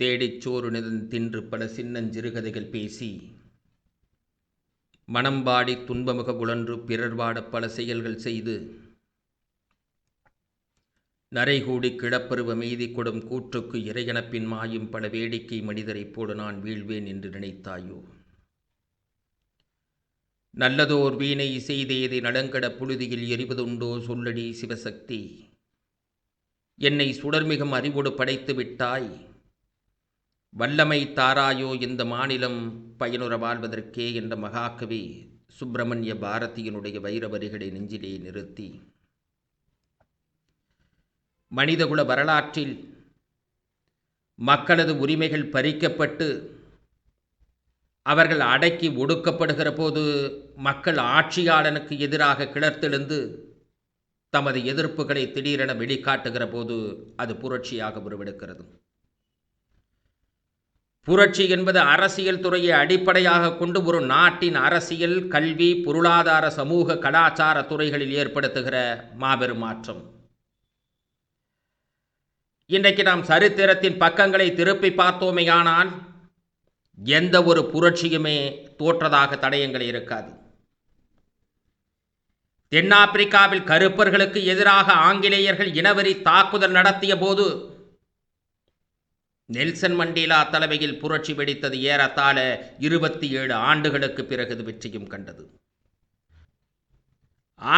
தேடிச் சோறு நிதன் தின்று பல சின்னஞ்சிறுகதைகள் பேசி மனம் வாடி துன்பமுக குழன்று பிறர் வாடப் பல செயல்கள் செய்து நரைகூடி கிடப்பருவ மீதி கொடும் கூற்றுக்கு இறையனப்பின் மாயும் பல வேடிக்கை மனிதரைப் போல நான் வீழ்வேன் என்று நினைத்தாயோ? நல்லதோர் வீணை செய்தேதை நலங்கட புழுதியில் எரிவதுண்டோ? சொல்லடி சிவசக்தி என்னை சுடர்மிகும் அறிவோடு படைத்து விட்டாய் வல்லமை தாராயோ இந்த மாநிலம் பயனுற வாழ்வதற்கே என்ற மகாகவி சுப்பிரமணிய பாரதியினுடைய வைரவரிகளை நெஞ்சிலே நிறுத்தி. மனிதகுல வரலாற்றில் மக்களது உரிமைகள் பறிக்கப்பட்டு அவர்கள் அடக்கி ஒடுக்கப்படுகிற போது மக்கள் ஆட்சியாளனுக்கு எதிராக கிளர்த்தெழுந்து தமது எதிர்ப்புகளை திடீரென வெளிக்காட்டுகிற போது அது புரட்சியாக உருவெடுக்கிறது. புரட்சி என்பது அரசியல் துறையை அடிப்படையாக கொண்டு ஒரு நாட்டின் அரசியல் கல்வி பொருளாதார சமூக கலாச்சார துறைகளில் ஏற்படுத்துகிற மாபெரும் மாற்றம் இன்றைக்கு நாம் சரித்திரத்தின் பக்கங்களை திருப்பி பார்த்தோமேயானால் எந்த ஒரு புரட்சியுமே தோற்றதாக தடயங்கள் இருக்காது. தென்னாப்பிரிக்காவில் கருப்பர்களுக்கு எதிராக ஆங்கிலேயர்கள் இனவரி தாக்குதல் நடத்திய போது நெல்சன் மண்டேலா தலைமையில் புரட்சி வெடித்தது ஏறத்தாழ இருபத்தி ஏழு ஆண்டுகளுக்கு பிறகு இது வெற்றியும் கண்டது.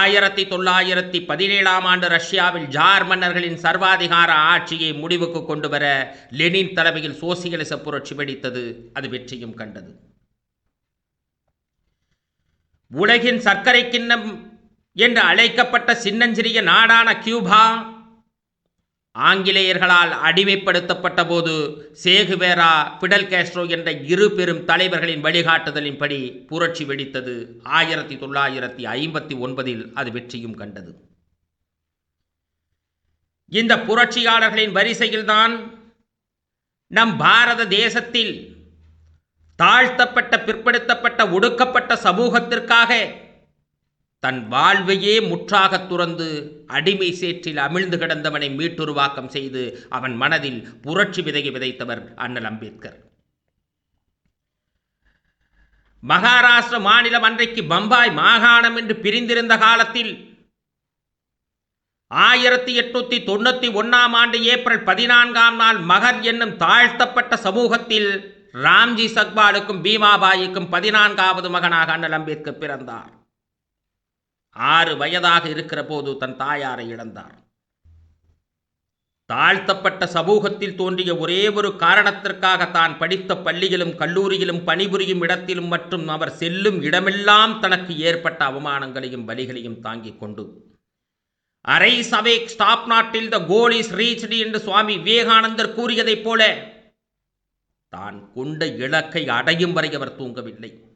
ஆயிரத்தி தொள்ளாயிரத்தி பதினேழாம் ஆண்டு ரஷ்யாவில் ஜார் மன்னர்களின் சர்வாதிகார ஆட்சியை முடிவுக்கு கொண்டு வர லெனின் தலைமையில் சோசியலிச புரட்சி வெடித்தது அது வெற்றியும் கண்டது. உலகின் சர்க்கரை கிண்ணம் என்று அழைக்கப்பட்ட சின்னஞ்சிறிய நாடான கியூபா ஆங்கிலேயர்களால் அடிமைப்படுத்தப்பட்ட போது சேகுவேரா பிடல் கேஸ்ட்ரோ என்ற இரு பெரும் தலைவர்களின் வழிகாட்டுதலின்படி புரட்சி வெடித்தது. ஆயிரத்தி தொள்ளாயிரத்தி ஐம்பத்தி ஒன்பதில் அது வெற்றியும் கண்டது. இந்த புரட்சியாளர்களின் வரிசையில்தான் நம் பாரத தேசத்தில் தாழ்த்தப்பட்ட பிற்படுத்தப்பட்ட ஒடுக்கப்பட்ட சமூகத்திற்காக தன் வாழ்வையே முற்றாக துறந்து அடிமை சேற்றில் அமிழ்ந்து கிடந்தவனை மீட்டுருவாக்கம் செய்து அவன் மனதில் புரட்சி விதையை விதைத்தவர் அண்ணல் அம்பேத்கர். மகாராஷ்டிர மாநிலம் அன்றைக்கு பம்பாய் மாகாணம் என்று பிரிந்திருந்த காலத்தில் ஆயிரத்தி எட்நூத்தி தொண்ணூத்தி ஒன்னாம் ஆண்டு ஏப்ரல் பதினான்காம் நாள் மகர் என்னும் தாழ்த்தப்பட்ட சமூகத்தில் ராம்ஜி சக்பாலுக்கும் பீமாபாய்க்கும் பதினான்காவது மகனாக அண்ணல் அம்பேத்கர் பிறந்தார். ஆறு வயதாக இருக்கிற போது தன் தாயாரை இழந்தார். தாழ்த்தப்பட்ட சமூகத்தில் தோன்றிய ஒரே ஒரு காரணத்திற்காக தான் படித்த பள்ளியிலும் கல்லூரியிலும் பணிபுரியும் இடத்திலும் மற்றும் அவர் செல்லும் இடமெல்லாம் தனக்கு ஏற்பட்ட அவமானங்களையும் வலிகளையும் தாங்கிக் கொண்டு. அரை சவே ஸ்டாப் நாட்டில் த கோல் இஸ் ரீச்டு என்று சுவாமி விவேகானந்தர் கூறியதைப் போல தான் கொண்ட இலக்கை அடையும் வரை அவர் தூங்கவில்லை.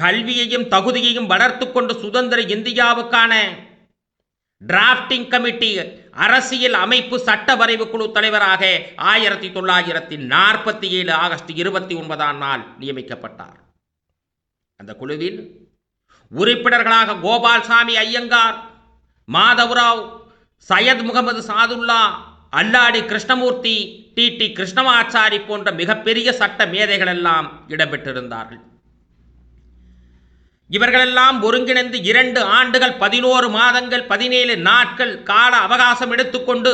கல்வியையும் தகுதியையும் வளர்த்து கொண்டு சுதந்திர இந்தியாவுக்கான டிராப்டிங் கமிட்டி அரசியல் அமைப்பு சட்ட வரைவு குழு தலைவராக ஆயிரத்தி தொள்ளாயிரத்தி நாற்பத்தி ஏழு ஆகஸ்ட் இருபத்தி ஒன்பதாம் நாள் நியமிக்கப்பட்டார். அந்த குழுவில் உறுப்பினர்களாக கோபால்சாமி ஐயங்கார் மாதவராவ் சையத் முகமது சாதுல்லா அல்லாடி கிருஷ்ணமூர்த்தி டி டி கிருஷ்ணமாச்சாரி போன்ற மிகப்பெரிய சட்ட மேதைகள் எல்லாம் இடம்பெற்றிருந்தார்கள். இவர்களெல்லாம் ஒருங்கிணைந்து இரண்டு ஆண்டுகள் பதினோரு மாதங்கள் பதினேழு நாட்கள் கால அவகாசம் எடுத்துக்கொண்டு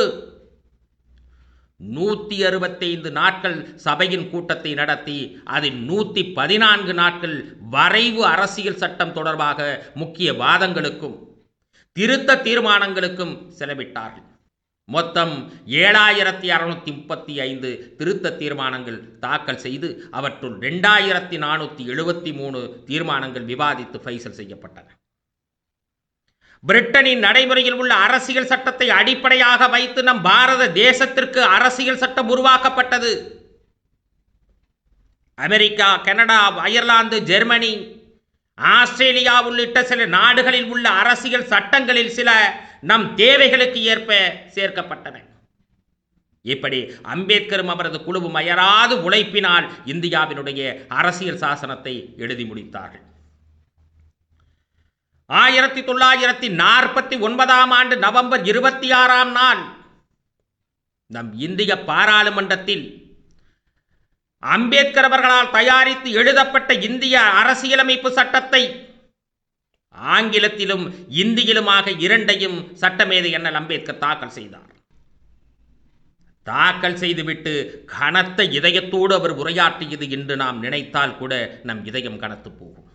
நூத்தி அறுபத்தைந்து நாட்கள் சபையின் கூட்டத்தை நடத்தி அதில் நூத்தி பதினான்கு நாட்கள் வரைவு அரசியல் சட்டம் தொடர்பாக முக்கிய வாதங்களுக்கும் திருத்த தீர்மானங்களுக்கும் செலவிட்டார்கள். மொத்தம் ஏழாயிரத்தி அறுநூத்தி முப்பத்தி ஐந்து திருத்த தீர்மானங்கள் தாக்கல் செய்து அவற்றுள் ரெண்டாயிரத்தி நானூற்றி எழுபத்தி மூணு தீர்மானங்கள் விவாதித்து ஃபைசல் செய்யப்பட்டன. பிரிட்டனின் நடைமுறையில் உள்ள அரசியல் சட்டத்தை அடிப்படையாக வைத்து நம் பாரத தேசத்திற்கு அரசியல் சட்டம் உருவாக்கப்பட்டது. America Canada Ireland Germany Australia உள்ளிட்ட சில நாடுகளில் உள்ள அரசியல் சட்டங்களில் சில நம் தேவைகளுக்கு ஏற்ப சேர்க்கப்பட்டன. இப்படி அம்பேத்கரும் அவரது குழுவும் அயராது உழைப்பினால் இந்தியாவினுடைய அரசியல் சாசனத்தை எழுதி முடித்தார்கள். ஆயிரத்தி தொள்ளாயிரத்தி நாற்பத்தி ஒன்பதாம் ஆண்டு நவம்பர் இருபத்தி ஆறாம் நாள் நம் இந்திய பாராளுமன்றத்தில் அம்பேத்கர் அவர்களால் தயாரித்து எழுதப்பட்ட இந்திய அரசியலமைப்பு சட்டத்தை ஆங்கிலத்திலும் இந்தியிலுமாக இரண்டையும் சட்டமேதை அண்ணல் அம்பேத்கர் தாக்கல் செய்தார் தாக்கல் செய்துவிட்டு கனத்த இதயத்தோடு அவர் உரையாற்றியது என்று நாம் நினைத்தால் கூட நம் இதயம் கனத்து போகும்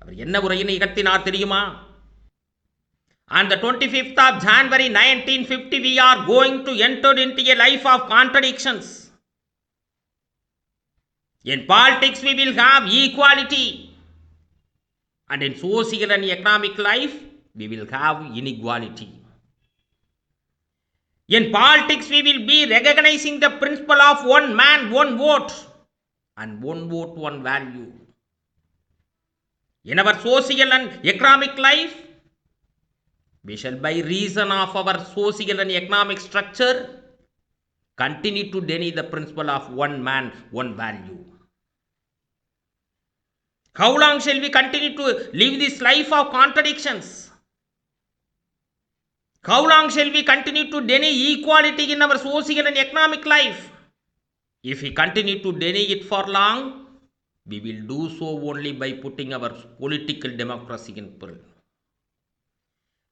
அவர் என்ன உரையை நிகழ்த்தினார் தெரியுமா On the 25th of January 1950, we are going to enter into a life of contradictions. In politics, we will have equality. And in social and economic life, we will have inequality. In politics, we will be recognizing the principle of one man, one vote, and one vote, one value. In our social and economic life, we shall, by reason of our social and economic structure, continue to deny the principle of one man, one value. How long shall we continue to live this life of contradictions? How long shall we continue to deny equality in our social and economic life? If we continue to deny it for long, we will do so only by putting our political democracy in peril.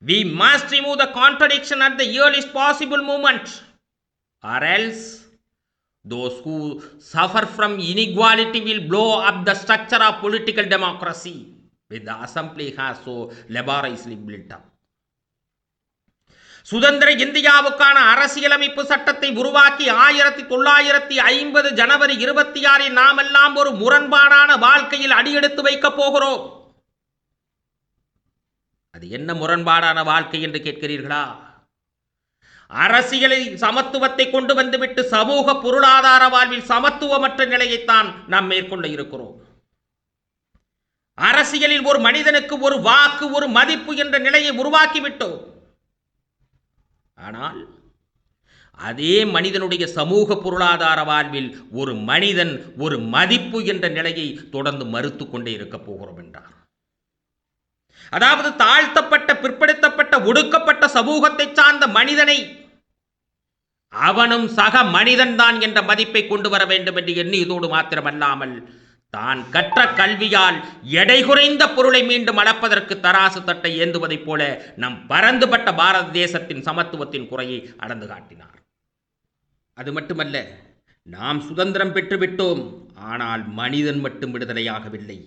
We must remove the contradiction at the earliest possible moment, or else those who suffer from inequality will blow up the structure of political democracy, which the assembly has so laboriously built up. சுதந்திர இந்தியாவுக்கான அரசியலமைப்பு சட்டத்தை உருவாக்கி ஆயிரத்தி தொள்ளாயிரத்தி ஐம்பது ஜனவரி இருபத்தி ஆறில் நாமெல்லாம் ஒரு முரண்பாடான வாழ்க்கையில் அடியெடுத்து வைக்கப் போகிறோம். அது என்ன முரண்பாடான வாழ்க்கை என்று கேட்கிறீர்களா? அரசியலில் சமத்துவத்தை கொண்டு வந்துவிட்டு சமூக பொருளாதார வாழ்வில் சமத்துவமற்ற நிலையைத்தான் நாம் மேற்கொள்ள இருக்கிறோம். அரசியலில் ஒரு மனிதனுக்கு ஒரு வாக்கு ஒரு மதிப்பு என்ற நிலையை உருவாக்கிவிட்டோம். ஆனால் அதே மனிதனுடைய சமூக பொருளாதார வாழ்வில் ஒரு மனிதன் ஒரு மதிப்பு என்ற நிலையை தொடர்ந்து மறுத்து கொண்டே இருக்கப் போகிறோம் என்றார். அதாவது தாழ்த்தப்பட்ட பிற்படுத்தப்பட்ட ஒடுக்கப்பட்ட சமூகத்தை சார்ந்த மனிதனை அவனும் சக மனிதன்தான் என்ற மதிப்பை கொண்டு வர வேண்டும் என்று எண்ணியதோடு மாத்திரமல்லாமல் தான் கற்ற கல்வியால் எடை குறைந்த பொருளை மீண்டும் அளப்பதற்கு தராசு தட்டை ஏந்துவதைப் போல நம் பரந்துபட்ட பாரத தேசத்தின் சமத்துவத்தின் குறையை அடந்து காட்டினார். அது மட்டுமல்ல நாம் சுதந்திரம் பெற்றுவிட்டோம் ஆனால் மனிதன் மட்டும் விடுதலையாகவில்லை.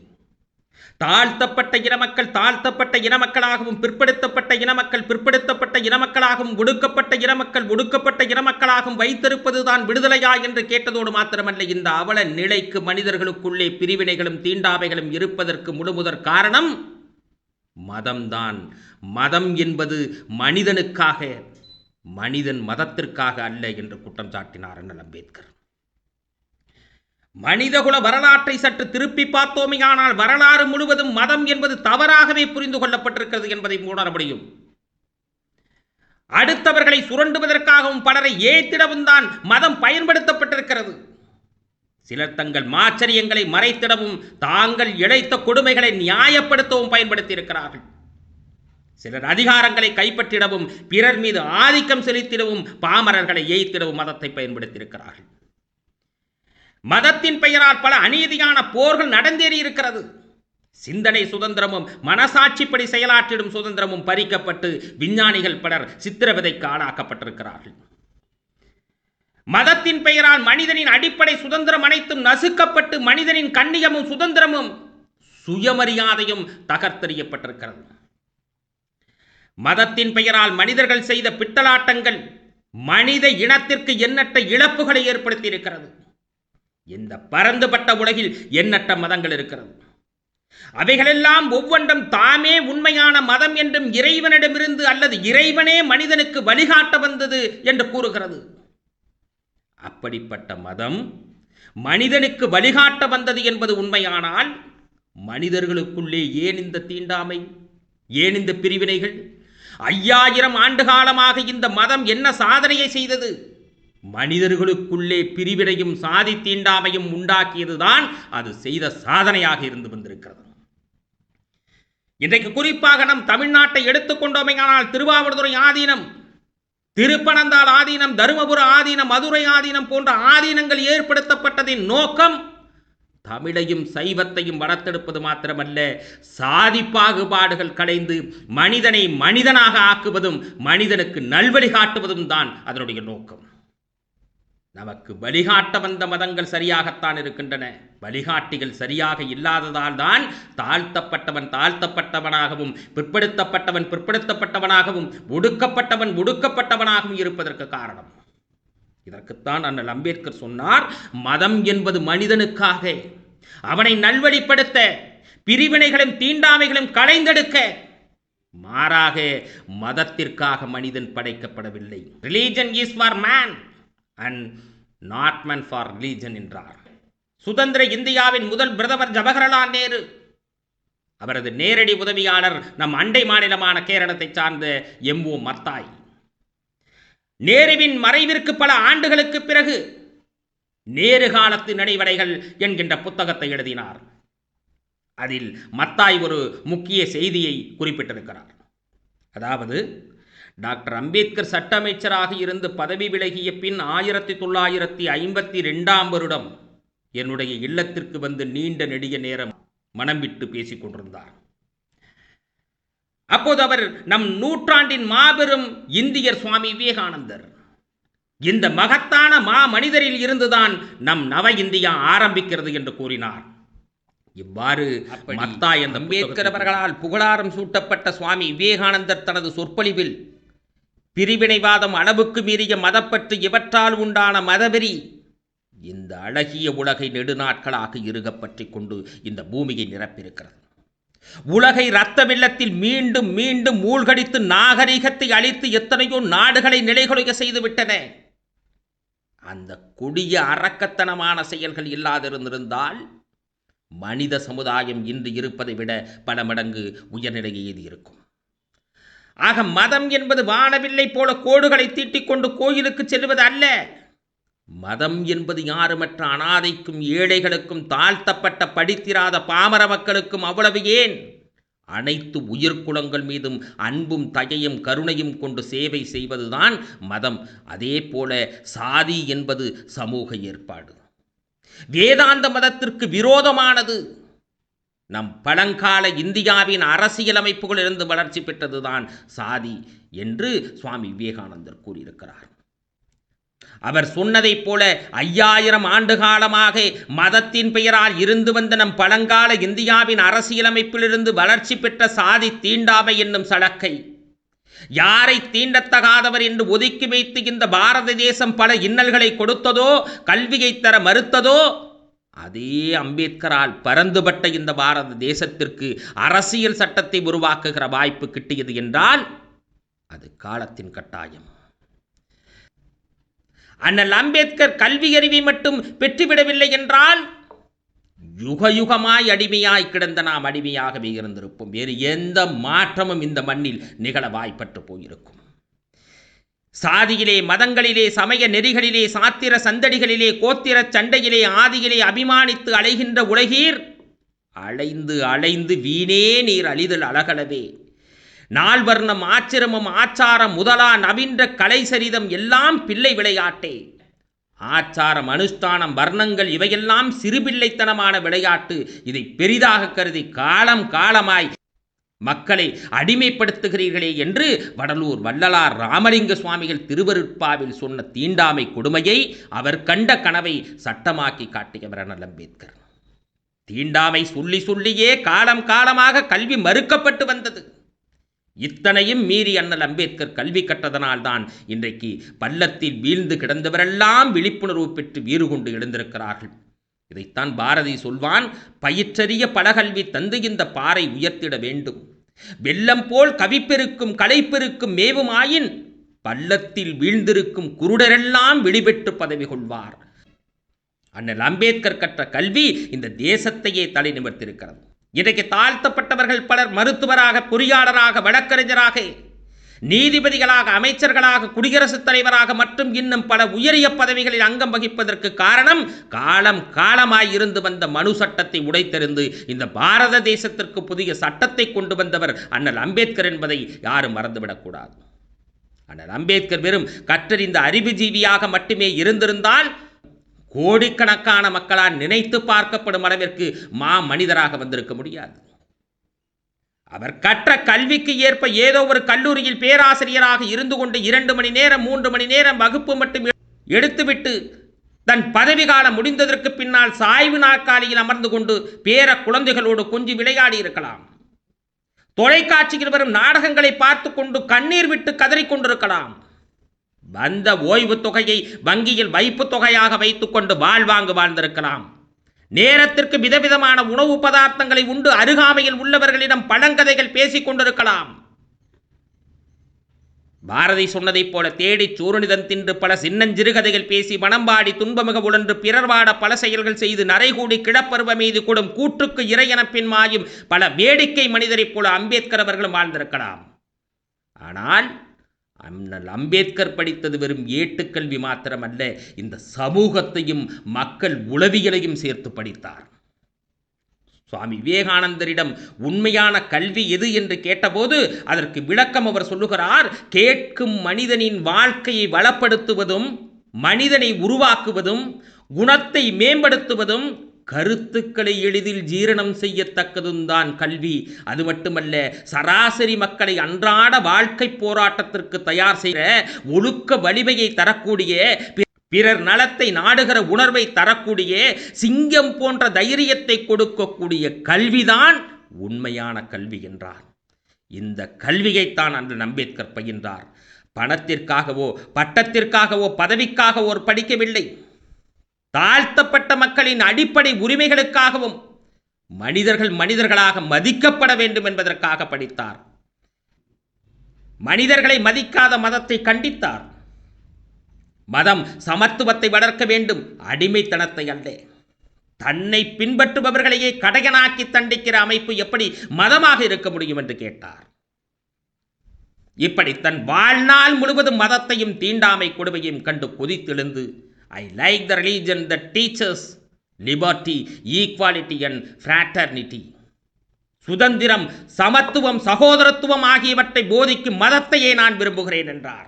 தாழ்த்தப்பட்ட இனமக்கள் தாழ்த்தப்பட்ட இனமக்களாகவும் பிற்படுத்தப்பட்ட இனமக்கள் பிற்படுத்தப்பட்ட இனமக்களாகவும் ஒடுக்கப்பட்ட இனமக்கள் ஒடுக்கப்பட்ட இனமக்களாகவும் வைத்திருப்பதுதான் விடுதலையா என்று கேட்டதோடு மாத்திரமல்ல இந்த அவல நிலைக்கு மனிதர்களுக்குள்ளே பிரிவினைகளும் தீண்டாமைகளும் இருப்பதற்கு முழுமுதற் காரணம் மதம்தான். மதம் என்பது மனிதனுக்காக மனிதன் மதத்திற்காக அல்ல என்று குற்றம் சாட்டினார் அண்ணல் அம்பேத்கர். மனிதகுல வரலாற்றை சற்று திருப்பி பார்த்தோமேயானால் வரலாறு முழுவதும் மதம் என்பது தவறாகவே புரிந்து கொள்ளப்பட்டிருக்கிறது என்பதை உணர முடியும். அடுத்தவர்களை சுரண்டுவதற்காகவும் பலரை ஏத்திடவும் தான் மதம் பயன்படுத்தப்பட்டிருக்கிறது. சிலர் தங்கள் மாச்சரியங்களை மறைத்திடவும் தாங்கள் இழைத்த கொடுமைகளை நியாயப்படுத்தவும் பயன்படுத்தியிருக்கிறார்கள். சிலர் அதிகாரங்களை கைப்பற்றிடவும் பிறர் மீது ஆதிக்கம் செலுத்திடவும் பாமரர்களை ஏய்த்திடவும் மதத்தை பயன்படுத்தியிருக்கிறார்கள். மதத்தின் பெயரால் பல அநீதியான போர்கள் நடந்தேறி இருக்கிறது. சிந்தனை சுதந்திரமும் மனசாட்சிப்படி செயலாற்றிடும் சுதந்திரமும் பறிக்கப்பட்டு விஞ்ஞானிகள் பலர் சித்திரவதைக்கு ஆளாக்கப்பட்டிருக்கிறார்கள். மதத்தின் பெயரால் மனிதனின் அடிப்படை சுதந்திரம் அனைத்தும் நசுக்கப்பட்டு மனிதனின் கண்ணியமும் சுதந்திரமும் சுயமரியாதையும் தகர்த்தெறியப்பட்டிருக்கிறது. மதத்தின் பெயரால் மனிதர்கள் செய்த பித்தலாட்டங்கள் மனித இனத்திற்கு எண்ணற்ற இழப்புகளை ஏற்படுத்தியிருக்கிறது. இந்த பரந்துபட்ட உலகில் எண்ணற்ற மதங்கள் இருக்கிறது. அவைகளெல்லாம் ஒவ்வொன்றும் தாமே உண்மையான மதம் என்றும் இறைவனிடமிருந்து அல்லது இறைவனே மனிதனுக்கு வழிகாட்ட வந்தது என்று கூறுகிறது. அப்படிப்பட்ட மதம் மனிதனுக்கு வழிகாட்ட வந்தது என்பது உண்மையானால் மனிதர்களுக்குள்ளே ஏன் இந்த தீண்டாமை? ஏன் இந்த பிரிவினைகள்? ஐயாயிரம் ஆண்டு காலமாக இந்த மதம் என்ன சாதனையை செய்தது? மனிதர்களுக்குள்ளே பிரிவினையும் சாதி தீண்டாமையும் உண்டாக்கியதுதான் அது செய்த சாதனையாக இருந்து வந்திருக்கிறது. இன்றைக்கு குறிப்பாக நம் தமிழ்நாட்டை எடுத்துக்கொண்டோமையானால் திருவாவூர்துறை ஆதீனம் திருப்பனந்தாள் ஆதீனம் தருமபுர ஆதீனம் மதுரை ஆதீனம் போன்ற ஆதீனங்கள் ஏற்படுத்தப்பட்டதின் நோக்கம் தமிழையும் சைவத்தையும் வளர்த்தெடுப்பது மாத்திரமல்ல சாதி பாகுபாடுகள் களைந்து மனிதனை மனிதனாக ஆக்குவதும் மனிதனுக்கு நல்வழி காட்டுவதும் தான் அதனுடைய நோக்கம். நமக்கு வழிகாட்ட வந்த மதங்கள் சரியாகத்தான் இருக்கின்றன. வழிகாட்டிகள் சரியாக இல்லாததால் தான் தாழ்த்தப்பட்டவன் தாழ்த்தப்பட்டவனாகவும் பிற்படுத்தப்பட்டவன் பிற்படுத்தப்பட்டவனாகவும் ஒடுக்கப்பட்டவன் ஒடுக்கப்பட்டவனாகவும் இருப்பதற்கு காரணம். இதற்குத்தான் அண்ணல் அம்பேத்கர் சொன்னார் மதம் என்பது மனிதனுக்காக. அவனை நல்வழிப்படுத்த பிரிவினைகளும் தீண்டாமைகளும் களைந்தெடுக்க. மாறாக மதத்திற்காக மனிதன் படைக்கப்படவில்லை. Religion is for man and not man for religion என்றார். சுதந்திர இந்தியாவின் முதல் பிரதமர் ஜவஹர்லால் நேரு. அவரது நேரடி உதவியாளர் நம் அண்டை மாநிலமான கேரளத்தை சார்ந்த எம் ஓ மத்தாய் நேருவின் மறைவிற்கு பல ஆண்டுகளுக்கு பிறகு நேரு காலத்து நினைவடைகள் என்கின்ற புத்தகத்தை எழுதினார். அதில் மத்தாய் ஒரு முக்கிய செய்தியை குறிப்பிட்டிருக்கிறார். அதாவது டாக்டர் அம்பேத்கர் சட்ட அமைச்சராக இருந்து பதவி விலகிய பின் ஆயிரத்தி தொள்ளாயிரத்தி ஐம்பத்தி ரெண்டாம் வருடம் என்னுடைய இல்லத்திற்கு வந்து நீண்ட நெடிய நேரம் மனம் விட்டு பேசிக் கொண்டிருந்தார். அப்போது அவர் நம் நூற்றாண்டின் மாபெரும் இந்தியர் சுவாமி விவேகானந்தர். இந்த மகத்தான மா மனிதரில் இருந்துதான் நம் நவ இந்தியா ஆரம்பிக்கிறது என்று கூறினார். இவ்வாறு மத்தாய் அம்பேத்கர் அவர்களால் புகழாரம் சூட்டப்பட்ட சுவாமி விவேகானந்தர் தனது சொற்பொழிவில் பிரிவினைவாதம் அளவுக்கு மீறிய மதப்பற்று இவற்றால் உண்டான மதவெறி இந்த அழகிய உலகை நெடுநாட்களாக இறுகப் கொண்டு இந்த பூமியை நிரப்பியிருக்கிறது. உலகை இரத்த வெள்ளத்தில் மீண்டும் மீண்டும் மூழ்கடித்து நாகரிகத்தை அழித்து எத்தனையோ நாடுகளை நிலைகுலைய செய்துவிட்டன அந்த கொடிய அரக்கத்தனமான செயல்கள் இல்லாதிருந்திருந்தால் மனித சமுதாயம் இன்று இருப்பதை விட பல மடங்கு உயர்நிலையை இருக்கும். ஆக மதம் என்பது வானவில்லை போல கோடுகளை தீட்டிக்கொண்டு கோயிலுக்கு செல்வது அல்ல. மதம் என்பது யாருமற்ற அனாதைக்கும் ஏழைகளுக்கும் தாழ்த்தப்பட்ட படித்திராத பாமர மக்களுக்கும் அவ்வளவு ஏன்? அனைத்து உயிர்க்குலங்கள் மீதும் அன்பும் தயையும் கருணையும் கொண்டு சேவை செய்வதுதான் மதம். அதே போல சாதி என்பது சமூக ஏற்பாடு. வேதாந்த மதத்திற்கு விரோதமானது. நம் பழங்கால இந்தியாவின் அரசியலமைப்புகளிலிருந்து வளர்ச்சி பெற்றதுதான் சாதி என்று சுவாமி விவேகானந்தர் கூறியிருக்கிறார். அவர் சொன்னதைப் போல ஐயாயிரம் ஆண்டு காலமாக மதத்தின் பெயரால் இருந்து வந்த நம் பழங்கால இந்தியாவின் அரசியலமைப்பிலிருந்து வளர்ச்சி பெற்ற சாதி தீண்டாமை என்னும் சடக்கை யாரை தீண்டத்தகாதவர் என்று ஒதுக்கி வைத்து இந்த பாரத தேசம் பல இன்னல்களை கொடுத்ததோ கல்வியை தர மறுத்ததோ அதே அம்பேத்கரால் பரந்துபட்ட இந்த பாரத தேசத்திற்கு அரசியல் சட்டத்தை உருவாக்குகிற வாய்ப்பு கிட்டியது என்றால் அது காலத்தின் கட்டாயம். அண்ணல் அம்பேத்கர் கல்வி அறிவை மட்டும் பெற்றுவிடவில்லை என்றால் யுக யுகமாய் அடிமையாய் கிடந்த நாம் அடிமையாகவே இருந்திருப்போம். வேறு எந்த மாற்றமும் இந்த மண்ணில் நிகழ வாய்ப்பற்று போயிருக்கும். சாதியிலே மதங்களிலே சமய நெறிகளிலே சாத்திர சந்தடிகளிலே கோத்திரச் சண்டையிலே ஆதியிலே அபிமானித்து அலைகின்ற உலகீர் அலைந்து அலைந்து வீணே நீர் அழிதல் அழகலவே நால்வர்ணம் ஆச்சிரமம் ஆச்சாரம் முதலா நவீன்ற கலை சரிதம் எல்லாம் பிள்ளை விளையாட்டே. ஆச்சாரம் அனுஷ்டானம் வர்ணங்கள் இவையெல்லாம் சிறுபிள்ளைத்தனமான விளையாட்டு. இதை பெரிதாக கருதி காலம் காலமாய் மக்களை அடிமைப்படுத்துகிறீர்களே என்று வடலூர் வள்ளலார் ராமலிங்க சுவாமிகள் திருவருட்பாவில் சொன்ன தீண்டாமை கொடுமையை அவர் கண்ட கனவை சட்டமாக்கி காட்டியவர் அண்ணல் அம்பேத்கர். தீண்டாமை சொல்லி சொல்லியே காலம் காலமாக கல்வி மறுக்கப்பட்டு வந்தது. இத்தனையும் மீறி அண்ணல் அம்பேத்கர் கல்வி கற்றதனால்தான் இன்றைக்கு பள்ளத்தில் வீழ்ந்து கிடந்தவரெல்லாம் விழிப்புணர்வு பெற்று வீறு கொண்டு எழுந்திருக்கிறார்கள். இதைத்தான் பாரதி சொல்வான் பயிற்றறிய பலகல்வி தந்து இந்த பாறை உயர்த்திட வேண்டும். வெள்ளம் போல் கவிப்பெருக்கும் களைப்பெருக்கும் மேவுமாயின் பள்ளத்தில் வீழ்ந்திருக்கும் குருடரெல்லாம் வெளிபெற்று பதவி கொள்வார். அண்ணல் அம்பேத்கர் கற்ற கல்வி இந்த தேசத்தையே தலை நிமிர்த்திருக்கிறது. இன்றைக்கு தாழ்த்தப்பட்டவர்கள் பலர் மருத்துவராக பொறியாளராக வழக்கறிஞராக நீதிபதிகளாக அமைச்சர்களாக குடியரசுத் தலைவராக மற்றும் இன்னும் பல உயரிய பதவிகளில் அங்கம் வகிப்பதற்கு காரணம் காலம் காலமாய் இருந்து வந்த மனு சட்டத்தை உடைத்தெறிந்து இந்த பாரத தேசத்திற்கு புதிய சட்டத்தை கொண்டு வந்தவர் அண்ணல் அம்பேத்கர் என்பதை யாரும் மறந்துவிடக்கூடாது. அண்ணல் அம்பேத்கர் வெறும் கற்றறிந்த அறிவுஜீவியாக மட்டுமே இருந்திருந்தால் கோடிக்கணக்கான மக்களால் நினைத்து பார்க்கப்படும் அளவிற்கு மா மனிதராக வந்திருக்க முடியாது. அவர் கற்ற கல்விக்கு ஏற்ப ஏதோ ஒரு கல்லூரியில் பேராசிரியராக இருந்து கொண்டு இரண்டு மணி நேரம் மூன்று மணி நேரம் வகுப்பு மட்டும் எடுத்துவிட்டு தன் பதவி காலம் முடிந்ததற்கு பின்னால் சாய்வு நாற்காலியில் அமர்ந்து கொண்டு பேர குழந்தைகளோடு கொஞ்சி விளையாடி இருக்கலாம். தொலைக்காட்சியில் வரும் நாடகங்களை பார்த்து கொண்டு கண்ணீர் விட்டு கதறிக்கொண்டிருக்கலாம் வந்த ஓய்வு தொகையை வங்கியில் வைப்பு தொகையாக வைத்துக்கொண்டு வாழ்வாங்கு வாழ்ந்திருக்கலாம். நேரத்திற்கு விதவிதமான உணவு பதார்த்தங்களை உண்டு அருகாமையில் உள்ளவர்களிடம் பழங்கதைகள் பேசிக் கொண்டிருக்கலாம். பாரதி சொன்னதைப் போல தேடிச் சூரனிதன் தின்று பல சின்னஞ்சிறுகதைகள் பேசி மனம்பாடி துன்பமிக உழன்று பிறர்வாட பல செயல்கள் செய்து நரைகூடி கிடப்பருவ மீது கூடும் கூற்றுக்கு இறையனப்பின் மாயும் பல வேடிக்கை மனிதரைப் போல அம்பேத்கர் அவர்களும் வாழ்ந்திருக்கலாம். ஆனால் அண்ணல் அம்பேத்கர் படித்தது வெறும் ஏட்டுக்கல்வி மாத்திரமல்ல இந்த சமூகத்தையும் மக்கள் உளவியலையும் சேர்த்து படித்தார். சுவாமி விவேகானந்தரிடம் உண்மையான கல்வி எது என்று கேட்டபோது அதற்கு விளக்கம் அவர் சொல்லுகிறார் கேட்கும் மனிதனின் வாழ்க்கையை வளப்படுத்துவதும் மனிதனை உருவாக்குவதும் குணத்தை மேம்படுத்துவதும் கருத்துக்களை எளிதில் ஜீரணம் செய்யத்தக்கதும் தான் கல்வி. அது மட்டுமல்ல சராசரி மக்களை அன்றாட வாழ்க்கை போராட்டத்திற்கு தயார் செய்கிற ஒழுக்க வலிமையை தரக்கூடிய பிறர் நலத்தை நாடுகிற உணர்வை தரக்கூடிய சிங்கம் போன்ற தைரியத்தை கொடுக்கக்கூடிய கல்விதான் உண்மையான கல்வி என்றார். இந்த கல்வியைத்தான் அன்று அம்பேத்கர் பயின்றார். பணத்திற்காகவோ பட்டத்திற்காகவோ பதவிக்காகவோர் படிக்கவில்லை. தாழ்த்தப்பட்ட மக்களின் அடிப்படை உரிமைகளுக்காகவும் மனிதர்கள் மனிதர்களாக மதிக்கப்பட வேண்டும் என்பதற்காக படித்தார். மனிதர்களை மதிக்காத மதத்தை கண்டித்தார். மதம் சமத்துவத்தை வளர்க்க வேண்டும் அடிமைத்தனத்தை அல்ல. தன்னை பின்பற்றுபவர்களையே கடையனாக்கி தண்டிக்கிற அமைப்பு எப்படி மதமாக இருக்க முடியும் என்று கேட்டார். இப்படி தன் வாழ்நாள் முழுவதும் மதத்தையும் தீண்டாமை கொடுமையும் கண்டு கொதித்தெழுந்து I like the religion the teachers liberty equality and fraternity சுதந்திரம் சமத்துவம் சகோதரத்துவம் ஆகியவற்றை போதிக்கும் மதத்தையே நான் விரும்புகிறேன் என்றார்.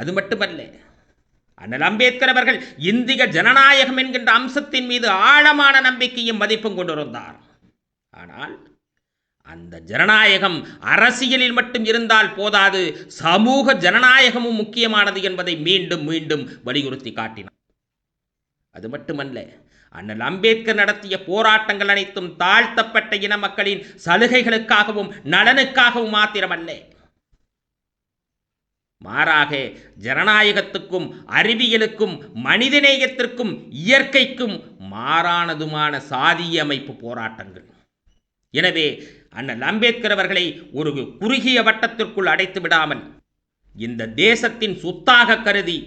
அது மட்டுமல்ல அண்ணல் அம்பேத்கர் அவர்கள் இந்திய ஜனநாயகம் என்கின்ற அம்சத்தின் மீது ஆழமான நம்பிக்கையும் மதிப்பும் கொண்டிருந்தார். ஆனால் அந்த ஜனநாயகம் அரசியலில் மட்டும் இருந்தால் போதாது சமூக ஜனநாயகமும் முக்கியமானது என்பதை மீண்டும் மீண்டும் வலியுறுத்தி காட்டினார். அது மட்டுமல்ல அண்ணல் அம்பேத்கர் நடத்திய போராட்டங்கள் அனைத்தும் தாழ்த்தப்பட்ட இன மக்களின் சலுகைகளுக்காகவும் நலனுக்காகவும் மாத்திரமல்ல. மாறாக ஜனநாயகத்துக்கும் அறிவியலுக்கும் மனிதநேயத்திற்கும் இயற்கைக்கும் மாறானதுமான சாதிய அமைப்பு போராட்டங்கள். எனவே அண்ணல் அம்பேத்கர் அவர்களை ஒரு குறுகிய வட்டத்திற்குள் அடைத்து விடாமல் இந்த தேசத்தின் சொத்தாக கருதி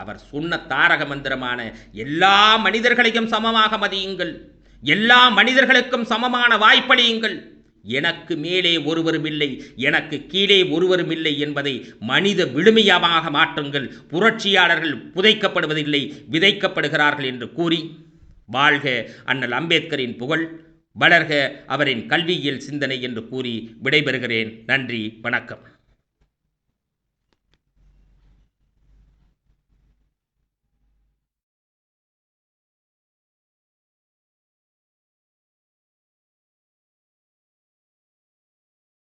அவர் சொன்ன தாரக மந்திரமான எல்லா மனிதர்களையும் சமமாக மதியுங்கள் எல்லா மனிதர்களுக்கும் சமமான வாய்ப்பளியுங்கள். எனக்கு மேலே ஒருவரும் இல்லை எனக்கு கீழே ஒருவரும் இல்லை என்பதை மனித விடுமையமாக மாற்றுங்கள். புரட்சியாளர்கள் புதைக்கப்படுவதில்லை விதைக்கப்படுகிறார்கள் என்று கூறி வாழ்க அண்ணல் அம்பேத்கரின் புகழ். வளர்க அவரின் கல்வியியல் சிந்தனை என்று கூறி விடைபெறுகிறேன். நன்றி வணக்கம்.